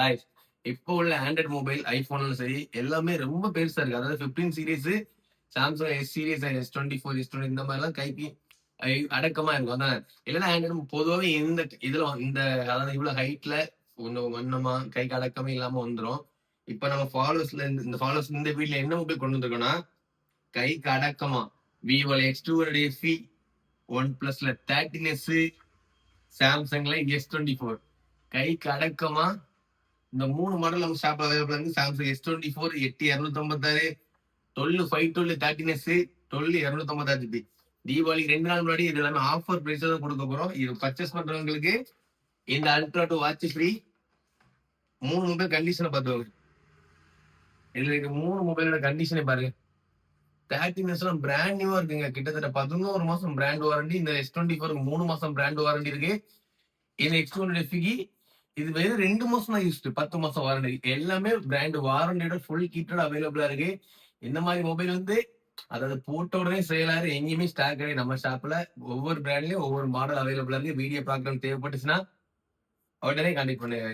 guys இப்போ உள்ள Android mobile ஐபோன்ல சரி எல்லாமே ரொம்ப பெருசா இருக்கு. அதாவது fifteen series Samsung S series S twenty four S twenty இந்த மாதிரிலாம் கைக்கு அடக்கமா இருக்கும். அதான் இல்லைன்னா ஆண்ட்ராய்டு பொதுவாகவே இந்த இதுல இந்த அதாவது இவ்வளவு ஹைட்ல ஒண்ணு வண்ணமா கைக்கு அடக்கமே இல்லாம வந்துரும். இப்ப நம்ம ஃபாலோஸ்ல இந்த ஃபாலோஸ் இந்த வீட்ல என்ன மொபைல் கொண்டு வந்திருக்கோம்னா கைக்கு அடக்கமா விவோல எக்ஸ் டூ எஃபி ஒன் பிளஸ்ல தேர்ட்டின் எஸ் சாம்சங்ல எஸ் டுவெண்ட்டி ஃபோர் கைக்கு அடக்கமா இந்த மூணு மாடல் நம்ம ஷாப் அவைலபிள் இருக்கு. சாம்சங் எஸ் டுவெண்ட்டி ஃபோர் எட்டு இரநூத்தி ஐம்பத்தாறு twelve five twelve thirteen S twelve இரநூத்தி ஐம்பத்தாறு ஜிபி தீபாவளிக்கு ரெண்டு நாள் முன்னாடி இது எல்லாமே ஆஃபர் பிரைஸ் தான் கொடுக்க போறோம். இது பர்ச்சேஸ் பண்றவங்களுக்கு இந்த அல்ட்ரா டூ வாட்ச் ஃப்ரீ மூணு மொபைல் கண்டிஷனை பார்த்துவாங்க இதுல இருக்க மூணு மொபைலோட கண்டிஷனை பாருங்க. தேர்ட்டின் எஸ்லாம் பிராண்ட் நியூவா இருக்குங்க. கிட்டத்தட்ட பதினோரு மாசம் பிராண்ட் வாரண்டி இந்த எஸ் டுவெண்ட்டி ஃபோருக்கு மூணு மாசம் பிராண்ட் வாரண்டி இருக்கு. இந்த எக்ஸ் ஃபிகி இது வெறும் ரெண்டு மாசம் தான் யூஸ் பத்து மாசம் வாரண்டி எல்லாமே பிராண்ட் வாரண்டியோட ஃபுல் கிட்டோட அவைலபிளா இருக்கு. இந்த மாதிரி மொபைல் வந்து அதாவது போட்ட உடனே செயலாரு எங்கேயுமே ஸ்டாக் கிடையாது. நம்ம ஷாப்ல ஒவ்வொரு பிராண்ட்லயும் ஒவ்வொரு மாடல் அவைலபிளா இருக்கு. வீடியோ பார்க்கணும் தேவைப்பட்டுச்சுன்னா உடனே கான்டெக்ட் பண்ணுங்க.